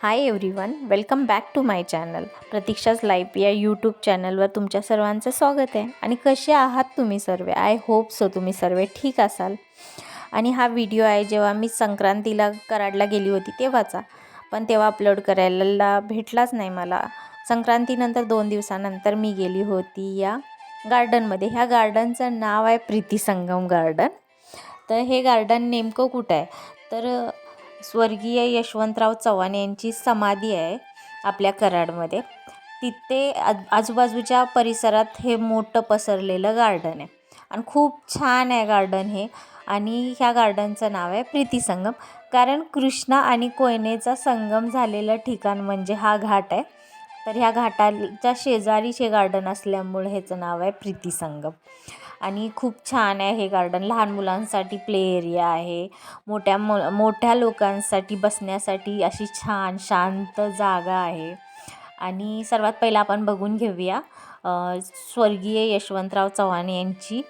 Hi everyone welcome back to my channel प्रतीक्षाच life या YouTube चॅनलवर तुमच्या सर्वांचं स्वागत आहे. आणि कसे आहात तुम्ही सर्व? आय होप सो तुम्ही सर्व ठीक असाल. आणि हा व्हिडिओ आहे जेव्हा मी संक्रांतीला कराडला गेली होती तेव्हाचा. पण तेव्हा अपलोड करायला भेटलाच नाही मला. संक्रांतीनंतर दोन दिवसानंतर मी गेली होती या गार्डनमध्ये ह्या गार्डनचं नाव आहे प्रीती संगम गार्डन तर हे गार्डन नेमकं कुठं आहे? तर स्वर्गीय यशवंतराव चव्हाण यांची समाधी आहे आपल्या कराडमध्ये. तिथे आज आजूबाजूच्या परिसरात हे मोठं पसरलेलं गार्डन आहे. आणि खूप छान आहे गार्डन हे. आणि ह्या गार्डनचं नाव आहे प्रीती संगम. कारण कृष्णा आणि कोयनेचा संगम झालेलं ठिकाण म्हणजे हा घाट आहे. तर ह्या घाटाच्या शेजारीच हे गार्डन असल्यामुळे ह्याचं नाव आहे प्रीती संगम आणि खूप छान आहे हे गार्डन लहान मुलांसाठी प्ले एरिया आहे. मोठ्या मो मोठ्या लोकांसाठी बसण्यासाठी अशी छान शांत जागा आहे. आणि सर्वात पहिला आपण बघून घेऊया स्वर्गीय यशवंतराव चव्हाण यांची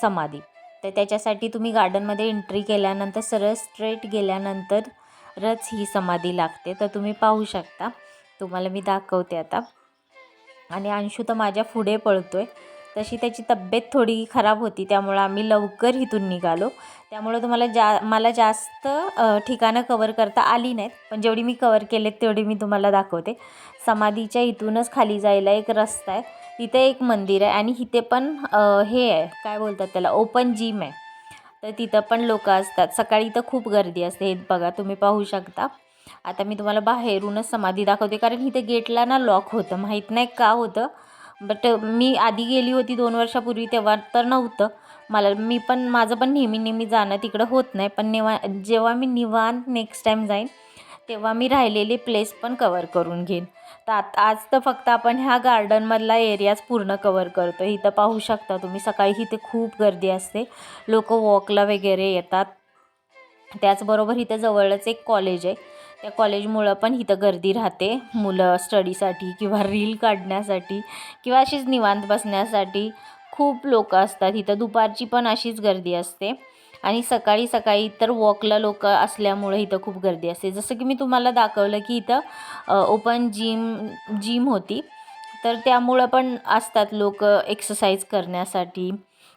समाधी. तर त्याच्यासाठी तुम्ही गार्डनमध्ये एंट्री केल्यानंतर सरळ स्ट्रेट गेल्यानंतरच ही समाधी लागते. तर तुम्ही पाहू शकता. तुम्हाला मी दाखवते आता. आणि अंशू तर माझ्या पुढे पळतो आहे तशी त्याची तब्येत थोडी खराब होती त्यामुळं आम्ही लवकर इथून निघालो. त्यामुळं तुम्हाला जा मला जास्त ठिकाणं कवर करता आली नाहीत पण जेवढी मी कवर केलेत तेवढी मी तुम्हाला दाखवते. समाधीच्या इथूनच खाली जायला एक रस्ता आहे. तिथे एक मंदिर आहे आणि इथे पण हे आहे काय बोलतात त्याला ओपन जिम आहे. तर तिथं पण लोक असतात. सकाळी तर खूप गर्दी असते हे बघा तुम्ही पाहू शकता. आता मी तुम्हाला बाहेरूनच समाधी दाखवते कारण इथे गेटला ना लॉक होतं. माहीत नाही का होतं? बट मी आधी गेली होती दोन वर्षापूर्वी तेव्हा तर नव्हतं. मला मी पण माझं पण नेहमी नेहमी जाणं तिकडं होत नाही. पण निवा जेव्हा मी निवांत नेक्स्ट टाईम जाईन तेव्हा मी राहिलेले प्लेस पण कवर करून घेईन. तर आता आज तर फक्त आपण ह्या गार्डनमधला एरियाच पूर्ण कवर करतो इथं पाहू शकता तुम्ही सकाळी इथे खूप गर्दी असते. लोक वॉकला वगैरे येतात. त्याचबरोबर इथे जवळच एक कॉलेज आहे. त्या कॉलेजमुळं पण इथं गर्दी राहते. मुलं स्टडीसाठी किंवा रील काढण्यासाठी किंवा अशीच निवांत बसण्यासाठी खूप लोक असतात. इथं दुपारची पण अशीच गर्दी असते. आणि सकाळी सकाळी तर वॉकला लोक असल्यामुळे इथं खूप गर्दी असते. जसं की मी तुम्हाला दाखवलं की इथं ओपन जिम जिम होती. तर त्यामुळं पण असतात लोक एक्सरसाइज करण्यासाठी.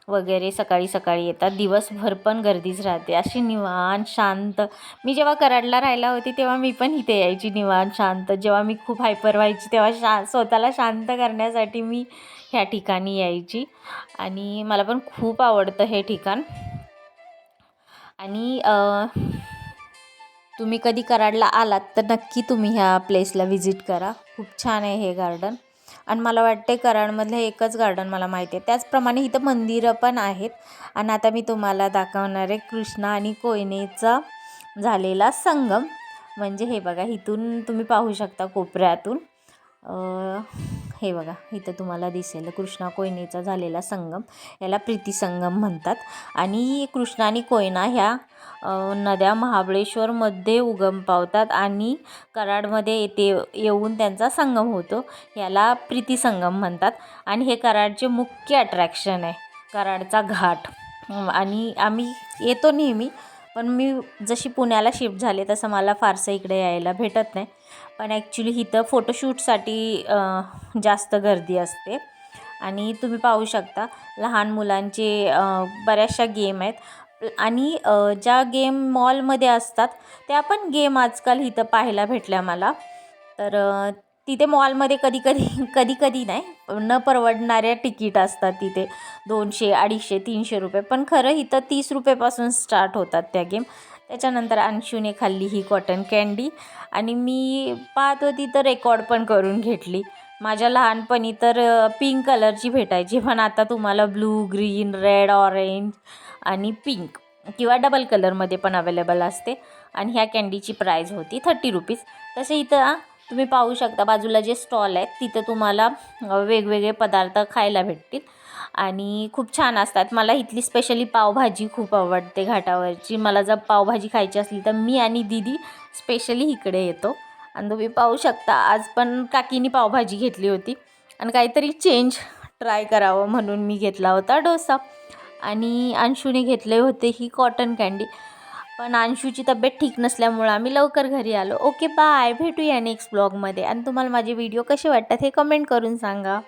वगैरे सकाळी सकाळी येतात. दिवसभर पण गर्दीच राहते. अशी निवांत शांत. मी जेव्हा कराडला राहायला होती तेव्हा मी पण इथे यायची निवांत शांत. जेव्हा मी खूप हायपर व्हायची तेव्हा शा स्वतःला शांत करण्यासाठी मी ह्या ठिकाणी यायची. आणि मला पण खूप आवडतं हे ठिकाण. आणि तुम्ही कधी कराडला आलात तर नक्की तुम्ही ह्या प्लेसला व्हिजिट करा. खूप छान आहे हे गार्डन आणि मला वाटते कराडमधलं एकच गार्डन मला माहिती आहे त्याचप्रमाणे इथं मंदिरं पण आहेत. आणि आता मी तुम्हाला दाखवणार आहे कृष्णा आणि कोयनेचा झालेला संगम. म्हणजे हे बघा इथून तुम्ही पाहू शकता कोपऱ्यातून. हे बघा इथं तुम्हाला दिसेल. कृष्णा कोयनेचा झालेला संगम याला प्रीती संगम म्हणतात. आणि कृष्णा आणि कोयना ह्या नद्या महाबळेश्वरमध्ये उगम पावतात आणि कराडमध्ये येते येऊन त्यांचा संगम होतो. याला प्रीती संगम म्हणतात. आणि हे कराडचे मुख्य अट्रॅक्शन आहे. कराडचा घाट. आणि आम्ही येतो नेहमी पण मी जशी पुण्याला शिफ्ट झाले तसं मला फारसं इकडे यायला भेटत नाही. पण ॲक्च्युली इथं फोटोशूटसाठी जास्त गर्दी असते. आणि तुम्ही पाहू शकता लहान मुलांचे बऱ्याचशा गेम आहेत. आणि ज्या गेम मॉलमध्ये असतात त्या पण गेम आजकाल इथं पाहायला भेटल्या मला. तर तिथे मॉलमध्ये कधी कधी कधी कधी नाही न परवडणाऱ्या तिकीट असतात तिथे. दोनशे अडीचशे तीनशे रुपये. पण खरं इथं तीस रुपयेपासून स्टार्ट होतात त्या गेम. त्याच्यानंतर अंशूने खाल्ली ही कॉटन कँडी आणि मी पाहत होती तर रेकॉर्ड पण करून घेतली. माझ्या लहानपणी तर पिंक कलरची भेटायची पण आता तुम्हाला ब्लू ग्रीन रेड ऑरेंज आणि पिंक किंवा डबल कलरमध्ये पण अवेलेबल असते. आणि ह्या कँडीची प्राईज होती थर्टी रुपीज तसे इथं तुम्ही पाहू शकता बाजूला जे स्टॉल आहेत तिथं तुम्हाला वेगवेगळे पदार्थ खायला भेटतील. आणि खूप छान असतात. मला इथली स्पेशली पावभाजी खूप आवडते घाटावरची. मला जर पावभाजी खायची असली तर मी आणि दिदी स्पेशली इकडे येतो. आणि तुम्ही पाहू शकता आज पण काकीनी पावभाजी घेतली होती. आणि काहीतरी चेंज ट्राय करावं म्हणून मी घेतला होता डोसा. आणि अंशूने घेतले होते ही कॉटन कँडी पण अंशूची तब्येत ठीक नसल्यामुळं आम्ही लवकर घरी आलो. ओके बाय भेटूया नेक्स्ट ब्लॉगमध्ये आणि तुम्हाला माझे व्हिडिओ कसे वाटतात हे कमेंट करून सांगा.